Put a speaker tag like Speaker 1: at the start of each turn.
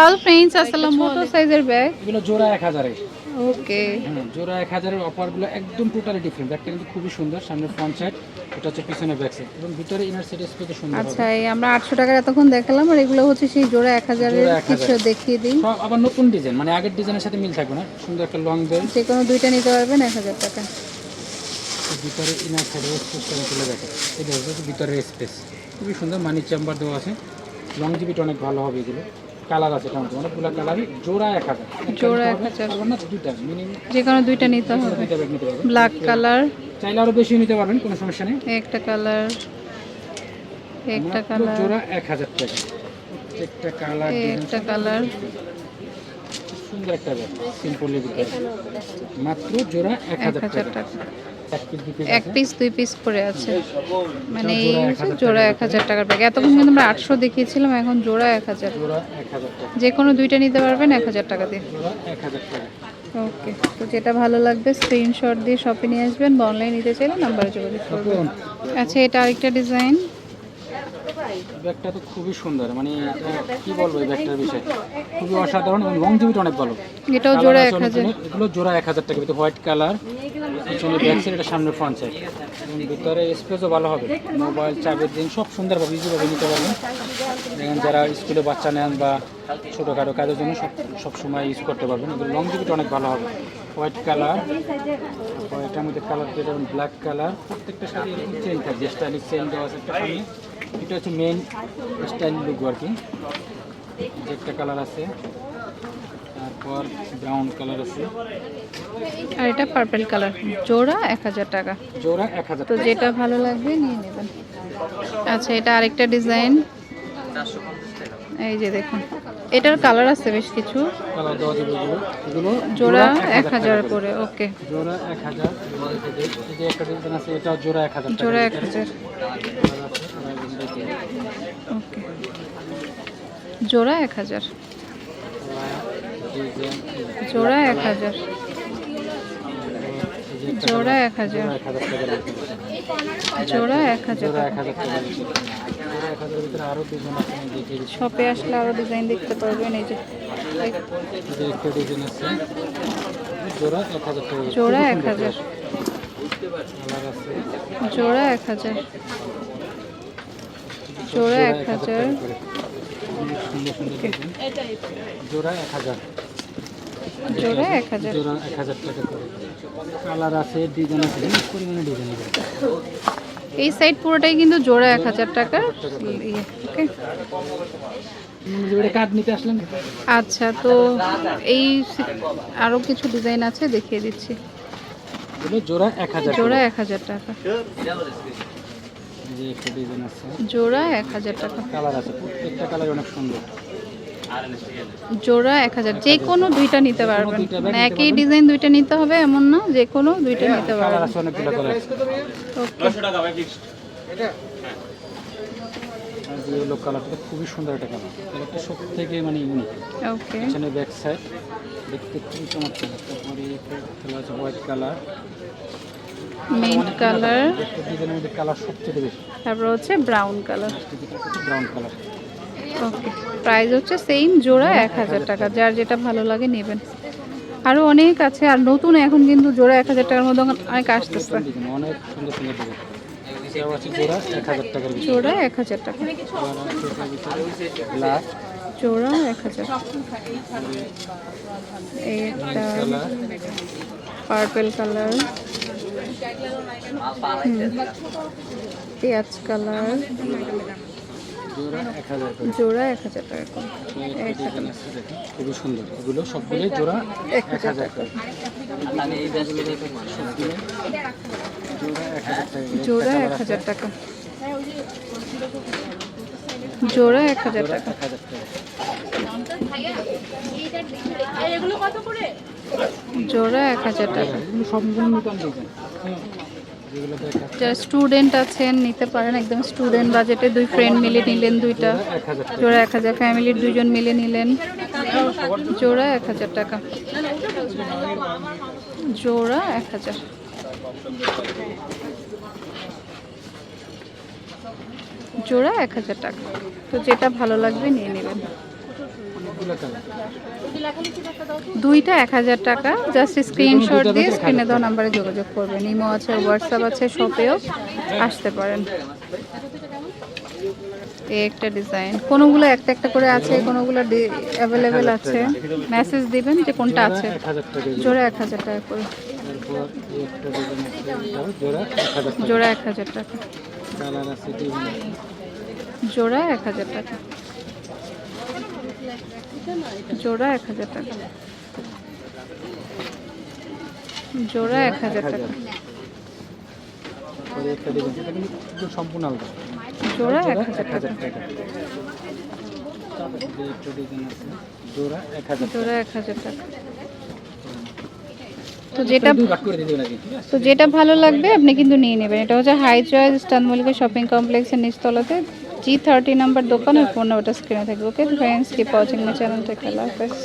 Speaker 1: হল ফ্রেন্ডস আসসালামু ছোট সাইজের ব্যাগ
Speaker 2: এগুলো জোড়া এক হাজারে
Speaker 1: ওকে।
Speaker 2: জোড়া এক হাজারের অফারগুলো একদম টোটালি ডিফারেন্ট ব্যাগটা কিন্তু খুবই সুন্দর সামনে ফ্রন্ট সাইড এটা হচ্ছে পিছনে ব্যাক সাইড এবং ভিতরে ইনার সাইড স্পেস সুন্দর
Speaker 1: আচ্ছা এই আমরা আটশো টাকার এতক্ষণ দেখালাম আর এগুলো হচ্ছে সেই জোড়া এক হাজারের
Speaker 2: জোড়া 1000
Speaker 1: কিছু দেখিয়ে দিই।
Speaker 2: সব আবার নতুন ডিজাইন মানে আগের ডিজাইনের সাথে মিল থাকবে না। সুন্দর একটা লং বেল
Speaker 1: যে কোনো দুইটা নিতে পারবেন এক হাজার টাকা।
Speaker 2: ভিতরে ইনার সাইডের স্পেসটা তুলে দেখো এটা হচ্ছে ভিতরের স্পেস খুবই সুন্দর মানি চেম্বার দেওয়া আছে। লং জিবিটা অনেক ভালো হবে এগুলো। কালার আছে কেমন অনেকগুলো কালারই জোড়া এক হাজার।
Speaker 1: জোড়া
Speaker 2: একটা
Speaker 1: এক হাজার।
Speaker 2: না দুইটা মিনিমাম
Speaker 1: যে কোনো দুইটা নিতে হবে। ব্ল্যাক কালার
Speaker 2: চাইলে আরও বেশি নিতে পারবেন কোনো সমস্যা নেই।
Speaker 1: একটা কালার একটা কালার
Speaker 2: জোড়া এক হাজার টাকা। প্রত্যেকটা কালার
Speaker 1: একটা কালার
Speaker 2: সুন্দর একটা ব্যাগ ভিতরে। মাত্র জোড়া এক হাজার টাকা। এক পিস
Speaker 1: দুই পিস করে আছে। মানে এই
Speaker 2: জোড়া
Speaker 1: এক হাজার টাকার ব্যাগ এতক্ষণ কিন্তু আমরা আটশো দেখিয়েছিলাম এখন জোড়া এক হাজার। যে কোনো দুইটা নিতে পারবেন এক হাজার টাকা দিয়ে। ওকে তো যেটা ভালো লাগবে স্ক্রিনশট দিয়ে শপে নিয়ে আসবেন বা অনলাইন নিতে চাইলে নাম্বারে যোগাযোগ করবেন। আচ্ছা এটা আরেকটা ডিজাইন
Speaker 2: ব্যাগটা তো খুবই সুন্দর মানে কি বলব এই ব্যাগটার বিষয়ে? খুবই অসাধারণ এবং লং জিবিটা অনেক ভালো।
Speaker 1: এটাও জোড়া
Speaker 2: আছে
Speaker 1: এক
Speaker 2: অনেক
Speaker 1: হাজার।
Speaker 2: অনেক। এগুলো জোড়া এক হাজার টাকা ভিতরে হোয়াইট কালার পিছনে ব্যাক সাইড এটা সামনে ফ্রন্ট সাইড ভিতরে স্পেসও ভালো হবে। মোবাইল চাবির দিন সব সুন্দরভাবে ইজিভাবে নিতে পারবেন। দেখেন যারা স্কুলে বাচ্চা নেন বা ছোটোখাটো কাজের জন্য সব সব সময় ইউজ করতে পারবেন। এগুলো লং জিবিটা অনেক ভালো হবে। হোয়াইট কালার হোয়াইটের মধ্যে কালার দিয়ে দেবেন ব্ল্যাক কালার প্রত্যেকটা সাথে এরকম চেন থাকবে স্টাইলিশ চেন দেওয়া আছে একটা এটা হচ্ছে মেন স্টাইল লুক আর কি একটা কালার আছে তারপর ব্রাউন কালার আছে।
Speaker 1: আর এটা পার্পল কালার জোড়া এক হাজার টাকা।
Speaker 2: জোড়া এক হাজার
Speaker 1: তো যেটা ভালো লাগবে নিয়ে নেবেন। আচ্ছা এটা আরেকটা ডিজাইন এই যে দেখুন এটার কালার আছে বেশ কিছু। জোড়া এক হাজার
Speaker 2: করে।
Speaker 1: ওকে
Speaker 2: জোড়া এক হাজার। জোড়া এক হাজার টাকা
Speaker 1: জোড়া এক। হাজার। ওকে জোড়া এক হাজার। জোড়া এক হাজার। জোড়া এক হাজার।
Speaker 2: জোড়া এক হাজার।
Speaker 1: শপে আসলে আরও ডিজাইন দেখতে পারবেন এই যে
Speaker 2: জোড়া এক হাজার
Speaker 1: জোড়া এক হাজার। জোড়া এক হাজার। জোড়া এক হাজার
Speaker 2: টাকা জোড়া এক হাজার।
Speaker 1: জোড়া এক হাজার।
Speaker 2: জোড়া এক হাজার টাকা করে। কালার আছে ডিজাইন আছে অনেক পরিমাণে ডিজাইন আছে।
Speaker 1: এই সাইড পুরোটাই কিন্তু জোড়া এক হাজার টাকার ইয়ে ওকে। আচ্ছা তো এই আরও কিছু ডিজাইন আছে দেখিয়ে দিচ্ছি।
Speaker 2: জোড়া এক হাজার
Speaker 1: জোড়া এক হাজার টাকা।
Speaker 2: যে একটা ডিজাইন আছে।
Speaker 1: জোড়া এক হাজার টাকা।
Speaker 2: কালার আছে প্রত্যেকটা কালার অনেক সুন্দর।
Speaker 1: জোড়া এক হাজার যে কোনো দুইটা নিতে পারবেন। মানে একই ডিজাইন দুইটা নিতে হবে এমন না যে কোনো দুইটা নিতে
Speaker 2: কালার
Speaker 1: পারবেন।
Speaker 2: আছে অনেকগুলো কালার আছে।
Speaker 1: ওকে।
Speaker 2: আর যে ইয়েলো কালারটা খুবই সুন্দর একটা কালার। কালারটা সব থেকে মানে ইউনিক
Speaker 1: ওকে।
Speaker 2: পিছনে ব্যাক সাইড দেখতে খুবই চমৎকার। তারপরে একটা কালার আছে white colour
Speaker 1: mint colour
Speaker 2: colour সবচেয়ে বেশি
Speaker 1: তারপর হচ্ছে brown colour
Speaker 2: brown colour
Speaker 1: okay price হচ্ছে সেম জোড়া এক হাজার টাকা। যার যেটা ভালো লাগে নেবেন। আরও অনেক আছে, আর নতুন এখন কিন্তু জোড়া এক হাজার টাকার মধ্যে অনেক আসতেছে
Speaker 2: অনেক সুন্দর সুন্দর জোড়া এক হাজার
Speaker 1: টাকা। জোড়া এক হাজার। একটা পার্পল কালার পেঁয়াজ কালার।
Speaker 2: জোড়া এক হাজার করে।
Speaker 1: টাকা। করে।
Speaker 2: খুবই সুন্দর। এগুলো জোড়া
Speaker 1: এক
Speaker 2: এক হাজার সবগুলো জোড়া এক হাজার টাকা
Speaker 1: জোড়া এক হাজার টাকা। জোড়া এক হাজার টাকা।
Speaker 2: এক হাজার টাকা।
Speaker 1: জোড়া এক হাজার টাকা। যারা স্টুডেন্ট আছেন, নিতে পারেন, একদম স্টুডেন্ট বাজেটে দুই ফ্রেন্ড মিলে নিলেন দুইটা। জোড়া এক হাজার ফ্যামিলির দুজন মিলে নিলেন। জোড়া এক হাজার টাকা। জোড়া এক হাজার। জোড়া এক হাজার টাকা। তো যেটা ভালো লাগবে নিয়ে নেবেন। দুইটা এক হাজার টাকা। জাস্ট স্ক্রিনশট দিয়ে স্ক্রিনে দেওয়া নাম্বারে যোগাযোগ করবেন। ইমো আছে হোয়াটসঅ্যাপ আছে শপেও আসতে পারেন। এই একটা ডিজাইন কোনোগুলো একটা একটা করে আছে, কোনোগুলো অ্যাভেলেবেল আছে। মেসেজ দিবেন যে কোনটা আছে। জোড়া এক হাজার টাকা করে।
Speaker 2: জোড়া এক হাজার টাকা।
Speaker 1: জোড়া এক হাজার টাকা। জোড়া এক হাজার টাকা। জোড়া এক হাজার টাকা। জোড়া এক হাজার টাকা। জোড়া এক হাজার টাকা। তো যেটা তো যেটা ভালো লাগবে, আপনি কিন্তু নিয়ে নেবেন। এটা হচ্ছে হাই চয়েস স্টান মল্লিকা শপিং কমপ্লেক্সের নিচতলাতে। জি থার্টি নাম্বার দোকানের ফোন নাম্বারটা স্ক্রিনে থাকবে okay friends keep watching my channel থেকে আল্লাহ হাফেজ